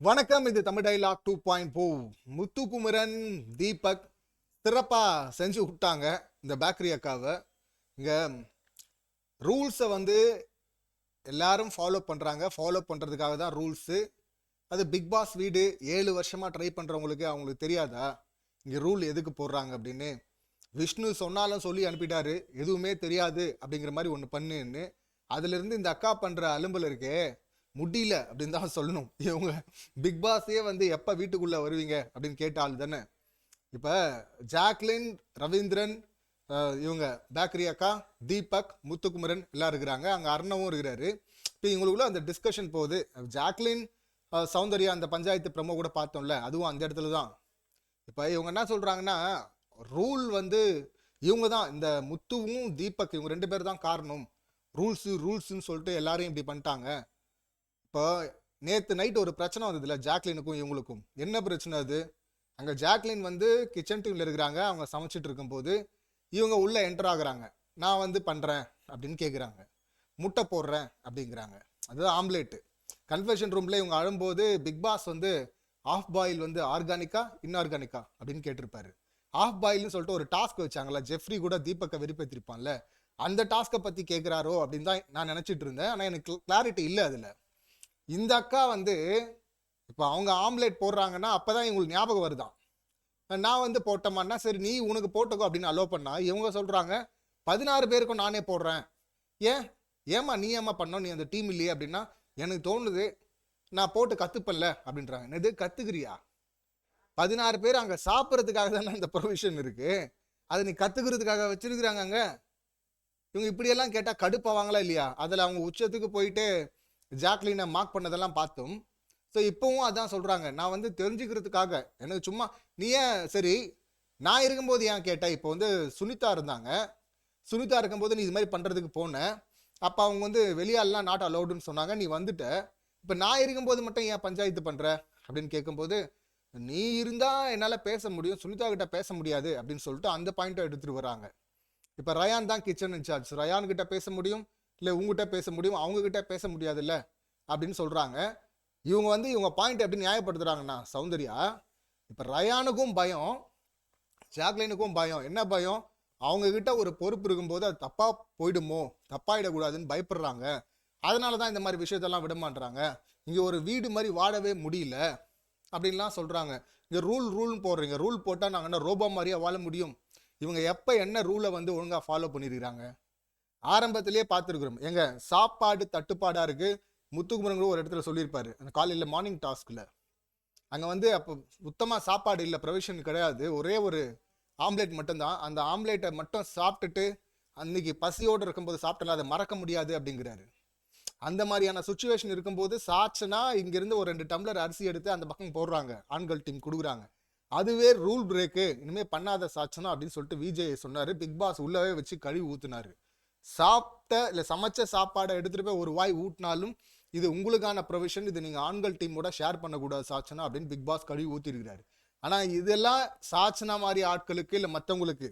வணக்கம் இது Tamil dialogue two point ஃபோ முத்துக்குமரன் தீபக் சிறப்பாக செஞ்சு விட்டாங்க இந்த பேக்கரி அக்காவை. இங்கே ரூல்ஸை வந்து எல்லாரும் ஃபாலோ பண்ணுறாங்க ஃபாலோ பண்ணுறதுக்காக தான் ரூல்ஸு. அது பிக் பாஸ் வீடு. ஏழு வருஷமாக ட்ரை பண்ணுறவங்களுக்கு அவங்களுக்கு தெரியாதா? இங்கே ரூல் எதுக்கு போடுறாங்க அப்படின்னு விஷ்ணு சொன்னாலும் சொல்லி அனுப்பிட்டாரு. எதுவுமே தெரியாது அப்படிங்கிற மாதிரி ஒன்று பண்ணுன்னு. அதுலேருந்து இந்த அக்கா பண்ணுற அலும்பல் இருக்கே. முடியல அப்படின்னு தான் சொல்லணும். இவங்க பிக் பாஸே வந்து எப்போ வீட்டுக்குள்ளே வருவீங்க அப்படின்னு கேட்டால் தானே. இப்போ ஜாக்லின் ரவீந்திரன் இவங்க பேக்கரி அக்கா தீபக் முத்துக்குமரன் எல்லாம் இருக்கிறாங்க. அங்கே அர்ணவும் இருக்கிறாரு. இப்போ இவங்களுக்குள்ள அந்த டிஸ்கஷன் போகுது. ஜாக்லின் சௌந்தர்யா அந்த பஞ்சாயத்து ப்ரமோ கூட பார்த்தோம்ல அதுவும் அந்த இடத்துல தான். இப்போ இவங்க என்ன சொல்கிறாங்கன்னா ரூல் வந்து இவங்க தான். இந்த முத்துவும் தீபக் இவங்க ரெண்டு பேர் தான் காரணம். ரூல்ஸு ரூல்ஸுன்னு சொல்லிட்டு எல்லாரையும் இப்படி பண்ணிட்டாங்க. இப்போ நேற்று நைட் ஒரு பிரச்சனை வந்ததுல ஜாக்லினுக்கும் இவங்களுக்கும். என்ன பிரச்சனை அது? அங்கே ஜாக்லின் வந்து கிச்சன் டீமில் இருக்கிறாங்க. அவங்க சமைச்சிட்டு இருக்கும்போது இவங்க உள்ளே என்டர் ஆகுறாங்க. நான் வந்து பண்ணுறேன் அப்படின்னு கேட்குறாங்க முட்டை போடுறேன் அப்படிங்கிறாங்க. அது ஆம்லேட்டு கன்ஃபெஷன் ரூமில் இவங்க அழும்போது பிக் பாஸ் வந்து ஆஃப் பாயில் வந்து ஆர்கானிக்கா இன்ஆர்கானிக்கா அப்படின்னு கேட்டிருப்பாரு. ஆஃப் பாயில்னு சொல்லிட்டு ஒரு டாஸ்க் வச்சாங்களா ஜெஃப்ரி கூட தீபக்கை வெறுப்பேற்றிருப்பான்ல அந்த டாஸ்க்கை பற்றி கேட்குறாரோ அப்படின்னு தான் நான் நினச்சிட்டு இருந்தேன். ஆனால் எனக்கு கிளாரிட்டி இல்லை அதில். இந்த அக்கா வந்து இப்போ அவங்க ஆம்லேட் போடுறாங்கன்னா அப்போ தான் இவங்களுக்கு ஞாபகம் வருதான். நான் வந்து போட்டோமான்னா சரி நீ உனக்கு போட்டுக்கோ அப்படின்னு அலோவ் பண்ணா இவங்க சொல்கிறாங்க பதினாறு பேருக்கும் நானே போடுறேன். ஏன்? ஏம்மா நீ ஏம்மா பண்ணோம் நீ அந்த டீம் இல்லையே அப்படின்னா எனக்கு தோணுது நான் போட்டு கற்றுப்பல்ல அப்படின்றாங்க. என்னது? கற்றுக்கிறியா பதினாறு பேர் அங்கே சாப்பிட்றதுக்காக தானே அந்த ப்ரொவிஷன் இருக்குது அதை நீ கற்றுக்கிறதுக்காக வச்சிருக்கிறாங்க அங்கே. இவங்க இப்படியெல்லாம் கேட்டால் கடுப்பாவாங்களா இல்லையா? அதில் அவங்க உச்சத்துக்கு போயிட்டு ஜாக்லினை மார்க் பண்ணதெல்லாம் பார்த்தோம். ஸோ இப்போவும் அதான் சொல்கிறாங்க நான் வந்து தெரிஞ்சுக்கிறதுக்காக எனக்கு சும்மா நீ ஏன் சரி நான் இருக்கும்போது ஏன் கேட்டேன் இப்போ வந்து சுனிதா இருந்தாங்க. சுனிதா இருக்கும்போது நீ இது மாதிரி பண்ணுறதுக்கு போனேன் அப்போ அவங்க வந்து வெளியாலலாம் நாட் அலௌடுன்னு சொன்னாங்க. நீ வந்துட்ட. இப்போ நான் இருக்கும்போது மட்டும் ஏன் பஞ்சாயத்து பண்ணுற அப்படின்னு கேட்கும்போது நீ இருந்தால் என்னால் பேச முடியும். சுனிதா கிட்ட பேச முடியாது. அப்படின்னு சொல்லிட்டு அந்த பாயிண்ட்டை எடுத்துகிட்டு வராங்க. இப்போ ரயான் தான் கிச்சன் இன்சார்ஜ் ரயான் கிட்ட பேச முடியும். இல்லை உங்ககிட்ட பேச முடியும் அவங்கக்கிட்ட பேச முடியாதுல்ல? அப்படின்னு சொல்கிறாங்க இவங்க வந்து இவங்க பாயிண்ட் எப்படி நியாயப்படுத்துகிறாங்கண்ணா சௌந்தர்யா. இப்போ ரயானுக்கும் பயம் ஜாக்லினுக்கும் பயம். என்ன பயம்? அவங்கக்கிட்ட ஒரு பொறுப்பு இருக்கும்போது அது தப்பாக போயிடுமோ? தப்பாயிடக்கூடாதுன்னு பயப்படுறாங்க. அதனால தான் இந்த மாதிரி விஷயத்தெல்லாம் விடமாட்டுறாங்க இங்கே ஒரு வீடு மாதிரி வாழவே முடியல அப்படின்லாம் சொல்கிறாங்க இங்கே ரூல் ரூல்னு போடுறீங்க. ரூல் போட்டால் நாங்கள் என்ன ரோபோ மாதிரியே வாழ முடியும்? இவங்க எப்போ என்ன ரூலை வந்து ஒழுங்காக ஃபாலோ பண்ணியிருக்கிறாங்க ஆரம்பத்திலேயே பார்த்துருக்குறோம். எங்க சாப்பாடு தட்டுப்பாடாக இருக்குது முத்துக்குமரங்கிற ஒரு இடத்துல சொல்லியிருப்பாரு. அந்த காலையில் மார்னிங் டாஸ்கில் அங்கே வந்து அப்போ சுத்தமாக சாப்பாடு இல்லை ப்ரொவிஷன் கிடையாது. ஒரே ஒரு ஆம்லேட் மட்டும்தான். அந்த ஆம்லேட்டை மட்டும் சாப்பிட்டுட்டு அன்னைக்கு பசியோடு இருக்கும்போது சாப்பிட்டல அதை மறக்க முடியாது அப்படிங்கிறாரு. அந்த மாதிரியான சுச்சுவேஷன் இருக்கும்போது சாச்சுனா இங்கேருந்து ஒரு ரெண்டு டம்ளர் அரிசி எடுத்து அந்த பக்கம் போடுறாங்க. ஆண்கள் டீம் கொடுக்குறாங்க. அதுவே ரூல் பிரேக்கு இனிமேல் பண்ணாத சாட்சனா அப்படின்னு சொல்லிட்டு விஜய் சொன்னார். பிக் பாஸ் உள்ளவே வச்சு கழுவி ஊத்துனாரு. சாப்பிட்ட இல்லை சமைச்ச சாப்பாடை எடுத்துகிட்டு போய் ஒரு வாய் ஊட்டினாலும் இது உங்களுக்கான ப்ரொவிஷன் இது நீங்கள் ஆண்கள் டீமோட ஷேர் பண்ணக்கூடாது சாட்சனா அப்படின்னு பிக் பாஸ் கழுவி ஊற்றிருக்கிறாரு ஆனால் இதெல்லாம் சாச்சனா மாதிரி ஆட்களுக்கு இல்லை மற்றவங்களுக்கு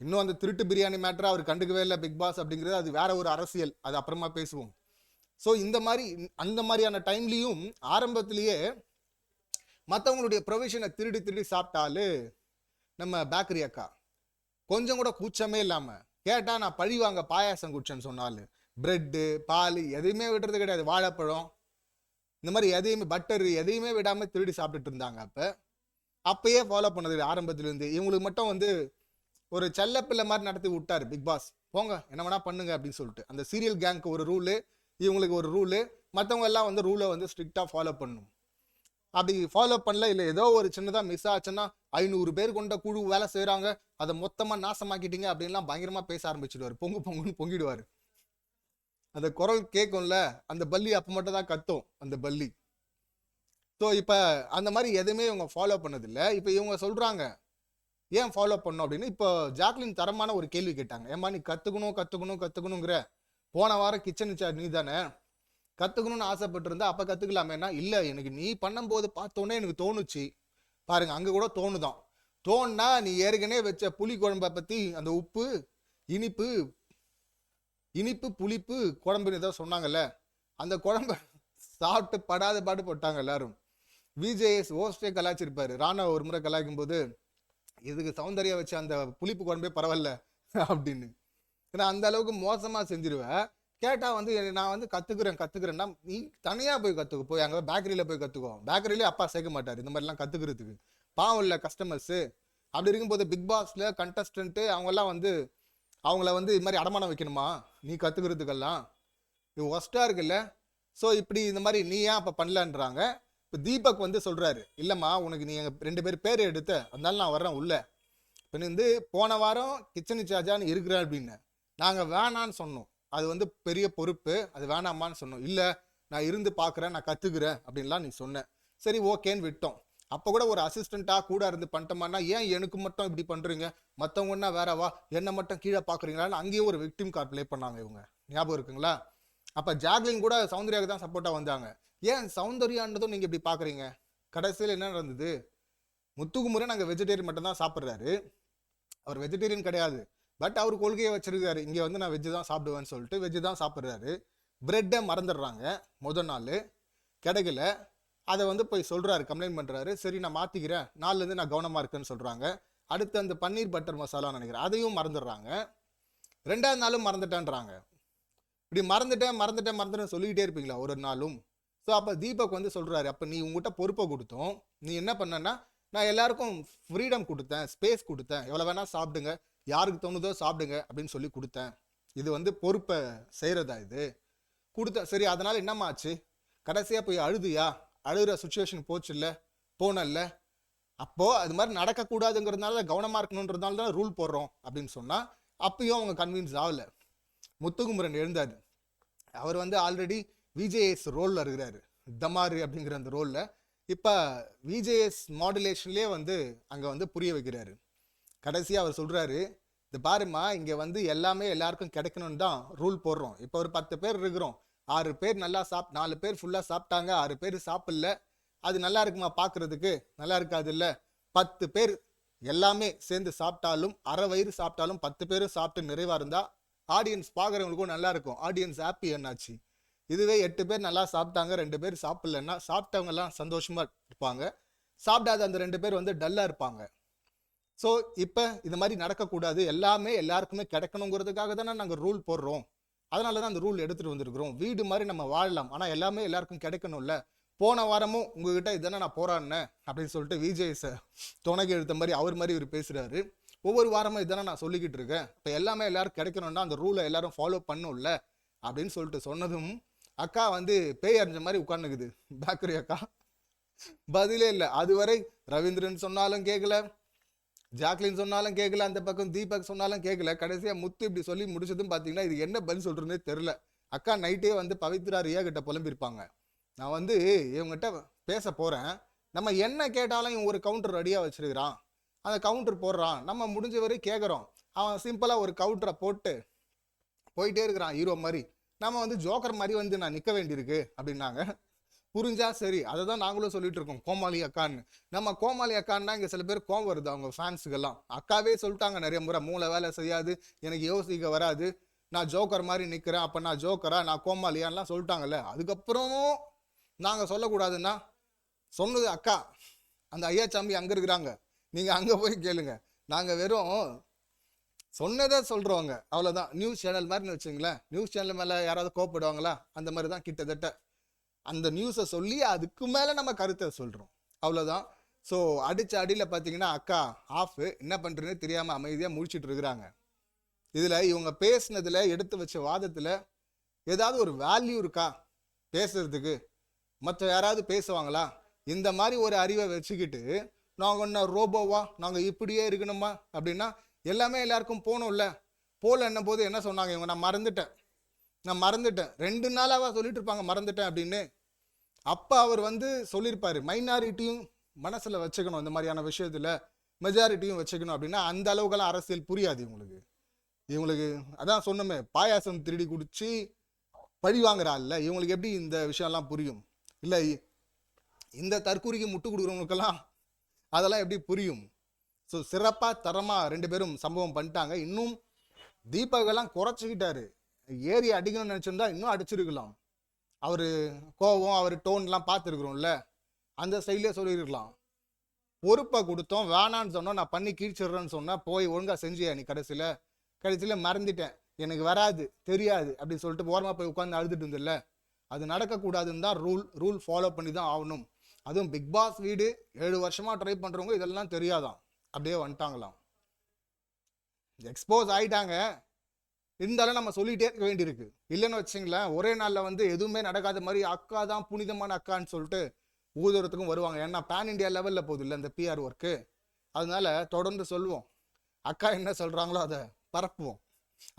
இன்னும் அந்த திருட்டு பிரியாணி மேட்டரை அவர் கண்டுக்கவே இல்லை பிக் பாஸ் அப்படிங்கிறது அது வேற ஒரு அரசியல். அது அப்புறமா பேசுவோம். ஸோ இந்த மாதிரி அந்த மாதிரியான டைம்லேயும் ஆரம்பத்திலேயே மற்றவங்களுடைய ப்ரொவிஷனை திருடி திருடி சாப்பிட்டாலு நம்ம பேக்கரி அக்கா கொஞ்சம் கூட கூச்சமே இல்லாமல் கேட்டால் நான் பழி வாங்க பாயாசம் குடிச்சேன்னு சொன்னாலும் பிரெட்டு பால் எதையுமே விடுறது கிடையாது. வாழைப்பழம். இந்த மாதிரி எதையுமே பட்டரு எதையுமே விடாமல் திருடி சாப்பிட்டுட்டு இருந்தாங்க அப்போ. அப்பயே ஃபாலோ பண்ணது ஆரம்பத்துலேருந்து இவங்களுக்கு மட்டும் வந்து ஒரு செல்லப்பிள்ளை மாதிரி நடத்தி விட்டார் பிக் பாஸ் போங்க என்ன வேணா பண்ணுங்க அப்படின்னு சொல்லிட்டு. அந்த சீரியல் கேங்க்கு ஒரு ரூலு இவங்களுக்கு ஒரு ரூலு மற்றவங்க எல்லாம் வந்து ரூலை வந்து ஸ்ட்ரிக்டாக ஃபாலோ பண்ணணும் அப்படி ஃபாலோ பண்ணல இல்லை ஏதோ ஒரு சின்னதாக மிஸ் ஆச்சுன்னா ஐநூறு பேர் கொண்ட குழு வேலை செய்கிறாங்க அதை மொத்தமாக நாசமாக்கிட்டீங்க அப்படின்லாம் பயங்கரமாக பேச ஆரம்பிச்சிடுவார். பொங்கு பொங்குன்னு பொங்கிடுவார். அந்த குரல் கேட்கும்ல அந்த பல்லி அப்போ மட்டும் தான் கத்தும் அந்த பல்லி. ஸோ இப்போ அந்த மாதிரி எதுவுமே இவங்க ஃபாலோ பண்ணதில்லை. இப்போ இவங்க சொல்கிறாங்க ஏன் ஃபாலோ பண்ணோம் அப்படின்னு இப்போ ஜாக்லின் தரமான ஒரு கேள்வி கேட்டாங்க. ஏம்மா நீ கற்றுக்கணும் கற்றுக்கணும் கற்றுக்கணுங்கிற போன வாரம் கிச்சன் இன்சார்ஜ் நீ தானே? கற்றுக்கணும்னு ஆசைப்பட்டிருந்தா அப்போ கற்றுக்கலாமேனா இல்லை எனக்கு நீ பண்ணும்போது பார்த்தோன்னே எனக்கு தோணுச்சு. பாருங்க அங்கே கூட தோணுதான். தோணுனா நீ ஏற்கனவே வச்ச புளி குழம்பை பற்றி அந்த உப்பு இனிப்பு இனிப்பு புளிப்பு குழம்புன்னு ஏதோ சொன்னாங்கல்ல அந்த குழம்ப சாப்பிட்டு படாத பாடு போட்டாங்க எல்லாரும். விஜேஎஸ் ஓஸ்டே கலாய்ச்சிருப்பாரு. ராணா ஒரு முறை கலாய்க்கும் போது இதுக்கு சௌந்தர்யா வச்சு அந்த புளிப்பு குழம்பே பரவாயில்ல அப்படின்னு. ஏன்னா அந்த அளவுக்கு மோசமாக செஞ்சிருவேன் கேட்டால் வந்து நான் வந்து கற்றுக்குறேன் கற்றுக்குறேன்னா நீ தனியாக போய் கற்றுக்கோ போய் அங்கே பேக்கரியில் போய் கற்றுக்குவோம் பேக்கரியிலே அப்பா சேர்க்க மாட்டார். இந்த மாதிரிலாம் கற்றுக்கிறதுக்கு பாவம் இல்லை கஸ்டமர்ஸு அப்படி இருக்கும்போது பிக் பாஸில் கண்டஸ்டன்ட்டு அவங்கெல்லாம் வந்து அவங்கள வந்து இது மாதிரி அடமானம் வைக்கணுமா? நீ கற்றுக்கிறதுக்கெல்லாம் இது ஒஸ்ட்டாக இருக்குல்ல. ஸோ இப்படி இந்த மாதிரி நீ ஏன் அப்போ பண்ணலன்றாங்க. இப்போ தீபக் வந்து சொல்கிறாரு இல்லைம்மா உனக்கு நீ எங்கள் ரெண்டு பேர் பேர் எடுத்த அதனால நான் வர்றேன் உள்ள. இப்போ வந்து போன வாரம் கிச்சன் சார்ஜான்னு இருக்கிறேன் அப்படின்னு. நாங்கள் வேணான்னு சொன்னோம். அது வந்து பெரிய பொறுப்பு. அது வேணாமான்னு சொன்னோம். இல்லை நான் இருந்து பார்க்குறேன் நான் கற்றுக்குறேன் அப்படின்லாம் நீ சொன்ன. சரி ஓகேன்னு விட்டோம். அப்போ கூட ஒரு அசிஸ்டண்ட்டாக கூட இருந்து பண்ணிட்டோமான்னா ஏன் எனக்கு மட்டும் இப்படி பண்ணுறீங்க மற்றவங்கன்னா வேறவா என்னை மட்டும் கீழே பார்க்குறீங்களான்னு அங்கேயும் ஒரு விக்டிம் கார்டு ப்ளே பண்ணாங்க இவங்க. ஞாபகம் இருக்குங்களா? அப்போ ஜாக்லின் கூட சௌந்தர்யாவுக்கு தான் சப்போர்ட்டாக வந்தாங்க. ஏன் சௌந்தர்யான்றதும் நீங்கள் இப்படி பார்க்குறீங்க கடைசியில் என்ன நடந்தது? முத்துக்குமுறை நாங்கள் வெஜிடேரியன் மட்டும் தான் சாப்பிட்றாரு. அவர் வெஜிடேரியன் கிடையாது. பட் அவர் கொள்கையை வச்சிருக்காரு. இங்கே வந்து நான் வெஜ்ஜு தான் சாப்பிடுவேன்னு சொல்லிட்டு வெஜ்ஜு தான் சாப்பிட்றாரு. பிரெட்டை மறந்துடுறாங்க. முதல் நாள் கிடைக்கல. அதை வந்து போய் சொல்கிறாரு கம்ப்ளைண்ட் பண்ணுறாரு சரி நான் மாற்றிக்கிறேன் நாலுலேருந்து நான் கவனமாக இருக்கேன்னு சொல்கிறாங்க அடுத்து அந்த பன்னீர் பட்டர் மசாலா நினைக்கிறேன். அதையும் மறந்துடுறாங்க. ரெண்டாவது நாளும் மறந்துட்டேன்றாங்க. இப்படி மறந்துட்டேன் மறந்துட்டேன் மறந்துட்டேன் சொல்லிக்கிட்டே இருப்பீங்களா ஒரு நாளும்? ஸோ அப்போ தீபக் வந்து சொல்கிறாரு அப்போ நீ உங்ககிட்ட பொறுப்பை கொடுத்தோம். நீ என்ன பண்ணனா நான் எல்லாருக்கும் ஃப்ரீடம் கொடுத்தேன் ஸ்பேஸ் கொடுத்தேன். எவ்வளோ வேணால் சாப்பிடுங்க. யாருக்கு தோணுதோ சாப்பிடுங்க அப்படின்னு சொல்லி கொடுத்தேன். இது வந்து பொறுப்பை செய்கிறதா இது? கொடுத்தேன் சரி அதனால் என்னம்மா ஆச்சு? கடைசியாக போய் அழுதியா? அழுகிற சுச்சுவேஷன் போச்சு இல்லை போனல்ல? அப்போது அது மாதிரி நடக்கக்கூடாதுங்கிறதுனால கவனமாக இருக்கணுன்றதுனால தான் ரூல் போடுறோம் அப்படின்னு சொன்னால் அப்பயும் அவங்க கன்வின்ஸ் ஆகலை. முத்துகுமரன் எழுந்தார். அவர் வந்து ஆல்ரெடி விஜேஎஸ் ரோலில் இருக்கிறாரு. தமாரு அப்படிங்கிற அந்த ரோலில் இப்போ விஜேஎஸ் மாடுலேஷன்லேயே வந்து அங்கே வந்து புரிய வைக்கிறாரு. கடைசியாக அவர் சொல்கிறாரு இது பாருமா இங்கே வந்து எல்லாமே எல்லாருக்கும் கிடைக்கணும்னு தான் ரூல் போடுறோம். இப்போ ஒரு பத்து பேர் இருக்கிறோம். ஆறு பேர் நல்லா சாப் நாலு பேர் ஃபுல்லாக சாப்பிட்டாங்க. ஆறு பேர் சாப்பிடல. அது நல்லா இருக்குமா பார்க்கறதுக்கு நல்லா இருக்காது இல்லை பத்து பேர் எல்லாமே சேர்ந்து சாப்பிட்டாலும் அரை வயிறு சாப்பிட்டாலும் பத்து பேரும் சாப்பிட்டு நிறைவாக இருந்தால் ஆடியன்ஸ் பார்க்குறவங்களுக்கும் நல்லா இருக்கும். ஆடியன்ஸ் ஹாப்பி என்னாச்சு? இதுவே எட்டு பேர் நல்லா சாப்பிட்டாங்க ரெண்டு பேர் சாப்பிட்லன்னா சாப்பிட்டவங்கெல்லாம் சந்தோஷமாக இருப்பாங்க. சாப்பிடாத அந்த ரெண்டு பேர் வந்து டல்லாக இருப்பாங்க. ஸோ இப்போ இது மாதிரி நடக்கக்கூடாது. எல்லாமே எல்லாருக்குமே கிடைக்கணுங்கிறதுக்காக தானே நாங்கள் ரூல் போடுறோம். அதனால தான் அந்த ரூல் எடுத்துகிட்டு வந்திருக்கிறோம். வீடு மாதிரி நம்ம வாழலாம். ஆனால் எல்லாமே எல்லாருக்கும் கிடைக்கணும்ல. போன வாரமும் உங்ககிட்ட இதானே நான் போராடினேன் அப்படின்னு சொல்லிட்டு விஜய் சார் துணைக்கு எடுத்த மாதிரி அவர் மாதிரி இவர் பேசுகிறாரு ஒவ்வொரு வாரமும் இதானே நான் சொல்லிக்கிட்டு இருக்கேன். இப்போ எல்லாமே எல்லாரும் கிடைக்கணும்னா அந்த ரூலை எல்லாரும் ஃபாலோ பண்ணும்ல அப்படின்னு சொல்லிட்டு சொன்னதும் அக்கா வந்து பேய் அறிஞ்ச மாதிரி உட்காந்துக்குது பேக்கரி அக்கா? பதிலே இல்லை. அதுவரை ரவீந்திரன் சொன்னாலும் கேட்கல ஜாக்லின் சொன்னாலும் கேட்கல அந்த பக்கம் தீபக் சொன்னாலும் கேட்கல கடைசியாக முத்து இப்படி சொல்லி முடிச்சதும் பார்த்தீங்கன்னா இது என்ன பதில் சொல்கிறதுனே தெரில அக்கா நைட்டே வந்து பவித்ரா ரியா கிட்ட புலம்பிருப்பாங்க. நான் வந்து இவங்ககிட்ட பேச போகிறேன் நம்ம என்ன கேட்டாலும் இவன் ஒரு கவுண்டர் ரெடியாக வச்சிருக்கிறான். அந்த கவுண்டர் போடுறான். நம்ம முடிஞ்ச வரை கேட்குறோம் அவன் சிம்பிளாக ஒரு கவுண்டரை போட்டு போயிட்டே இருக்கிறான் ஹீரோ மாதிரி. நம்ம வந்து ஜோக்கர் மாதிரி வந்து நான் நிற்க வேண்டியிருக்கு அப்படின்னாங்க. புரிஞ்சா சரி. அதை தான் நாங்களும் சொல்லிட்டு இருக்கோம் கோமாளி அக்கான்னு. நம்ம கோமாளி அக்கான்னா இங்கே சில பேர் கோவம் வருது அவங்க ஃபேன்ஸுக்கெல்லாம் அக்காவே சொல்லிட்டாங்க நிறைய முறை மூளை வேலை செய்யாது எனக்கு யோசிக்க வராது நான் ஜோக்கர் மாதிரி நிற்கிறேன் அப்போ நான் ஜோக்கரா நான் கோமாளியான்லாம் சொல்லிட்டாங்கல்ல. அதுக்கப்புறமும் நாங்கள் சொல்லக்கூடாதுன்னா சொன்னது அக்கா. அந்த ஐயா சாமி அங்கே இருக்கிறாங்க. நீங்கள் அங்கே போய் கேளுங்க. நாங்கள் வெறும் சொன்னதை சொல்கிறவங்க அவ்வளோதான் நியூஸ் சேனல் மாதிரின்னு வச்சுங்களேன் நியூஸ் சேனல் மேலே யாராவது கோவப்படுவாங்களா? அந்த மாதிரி தான் கிட்டத்தட்ட அந்த நியூஸை சொல்லி அதுக்கு மேலே நம்ம கருத்தை சொல்கிறோம் அவ்வளோதான் ஸோ அடிச்ச அடியில் பார்த்தீங்கன்னா அக்கா ஆஃப் என்ன பண்ணுறதுன்னு தெரியாமல் அமைதியாக முடிச்சுட்டு இருக்கிறாங்க. இதில் இவங்க பேசினதில் எடுத்து வச்ச வாதத்தில் ஏதாவது ஒரு வேல்யூ இருக்கா? பேசுறதுக்கு. மற்ற யாராவது பேசுவாங்களா? இந்த மாதிரி ஒரு அறிவை வச்சுக்கிட்டு நாங்கள் என்ன ரோபோவா? நாங்கள் இப்படியே இருக்கணுமா? அப்படின்னா எல்லாமே எல்லாருக்கும் போகணும்ல. போகலன்ன போது என்ன சொன்னாங்க? இவங்க நான் மறந்துட்டேன். நான் மறந்துட்டேன். ரெண்டு நாளாவா சொல்லிட்டு இருப்பாங்க மறந்துட்டேன் அப்படின்னு. அப்போ அவர் வந்து சொல்லியிருப்பார் மைனாரிட்டியும் மனசில் வச்சுக்கணும் இந்த மாதிரியான விஷயத்தில். மெஜாரிட்டியும் வச்சுக்கணும் அப்படின்னா அந்த அளவுக்கெல்லாம் அரசியல் புரியாது இவங்களுக்கு. இவங்களுக்கு அதான் சொன்னோமே பாயாசம் திருடி குடிச்சு பழி வாங்குறாள்ல இவங்களுக்கு எப்படி இந்த விஷயம்லாம் புரியும்? இல்லை இந்த தற்கூரிக்கு முட்டு கொடுக்குறவங்களுக்கெல்லாம் அதெல்லாம் எப்படி புரியும்? ஸோ சிறப்பாக தரமாக ரெண்டு பேரும் சம்பவம் பண்ணிட்டாங்க. இன்னும் தீபகெல்லாம் குறைச்சிக்கிட்டாரு. ஏறி அடிக்கணும்னு நினச்சிருந்தா இன்னும் அடிச்சிருக்கலாம். அவர் கோவம் அவர் டோன்லாம் பார்த்துருக்குறோம்ல அந்த ஸ்டைலே சொல்லியிருக்கலாம். பொறுப்பை கொடுத்தோம் வேணான்னு சொன்னோம் நான் பண்ணி கீழ்ச்சிடுறேன்னு சொன்னால் போய் ஒழுங்காக செஞ்சியா நீ கடைசியில்? கடைசியில் மறந்துட்டேன். எனக்கு வராது தெரியாது அப்படின்னு சொல்லிட்டு ஓரமாக போய் உட்காந்து அழுதுட்டு இருந்தில்ல அது நடக்கக்கூடாதுன்னு தான் ரூல் ரூல் ஃபாலோ பண்ணி தான் ஆகணும். அதுவும் பிக் பாஸ் வீடு ஏழு வருஷமாக ட்ரை பண்ணுறவங்க இதெல்லாம் தெரியாதான். அப்படியே வந்துட்டாங்களாம். எக்ஸ்போஸ் ஆயிட்டாங்க. இருந்தாலும் நம்ம சொல்லிகிட்டே இருக்க வேண்டியிருக்கு. இல்லைன்னு வச்சுங்களேன் ஒரே நாளில் வந்து எதுவுமே நடக்காத மாதிரி அக்கா தான் புனிதமான அக்கான்னு சொல்லிட்டு ஊதுறதுக்கும் வருவாங்க. ஏன்னா பேன் இண்டியா லெவலில் போகுது இல்லை இந்த பிஆர் ஒர்க்கு அதனால தொடர்ந்து சொல்லுவோம். அக்கா என்ன சொல்கிறாங்களோ அதை பரப்புவோம்.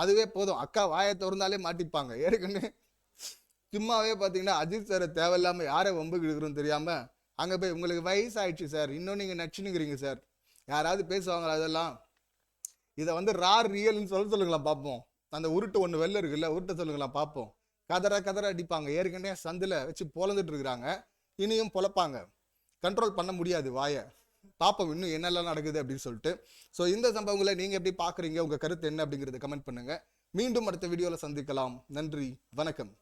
அதுவே போதும். அக்கா வாயை திறந்தாலே மாட்டிப்பாங்க. ஏற்கனவே சும்மாவே பார்த்தீங்கன்னா அஜித் சாரை தேவையில்லாமல் யாரை வம்பு தெரியாமல் அங்கே போய் உங்களுக்கு வயசு ஆயிடுச்சு சார் இன்னும் நீங்கள் நச்சுனுங்கிறீங்க சார் யாராவது பேசுவாங்களா அதெல்லாம்? இதை வந்து ரார் ரியல்னு சொல்ல சொல்லுங்களா பார்ப்போம். அந்த உருட்டு ஒன்று வெளில இருக்குல்ல உருட்டை சொல்லுங்களா பார்ப்போம். கதற கதற அடிப்பாங்க. ஏற்கனவே சந்தில் வச்சு பொழந்துட்டு இருக்கிறாங்க. இனியும் பொழப்பாங்க. கண்ட்ரோல் பண்ண முடியாது வாயை. பார்ப்போம் இன்னும் என்னெல்லாம் நடக்குது அப்படின்னு சொல்லிட்டு. ஸோ இந்த சம்பவங்களை நீங்கள் எப்படி பார்க்குறீங்க? உங்கள் கருத்து என்ன அப்படிங்கிறத கமெண்ட் பண்ணுங்கள் மீண்டும் அடுத்த வீடியோவில் சந்திக்கலாம். நன்றி வணக்கம்.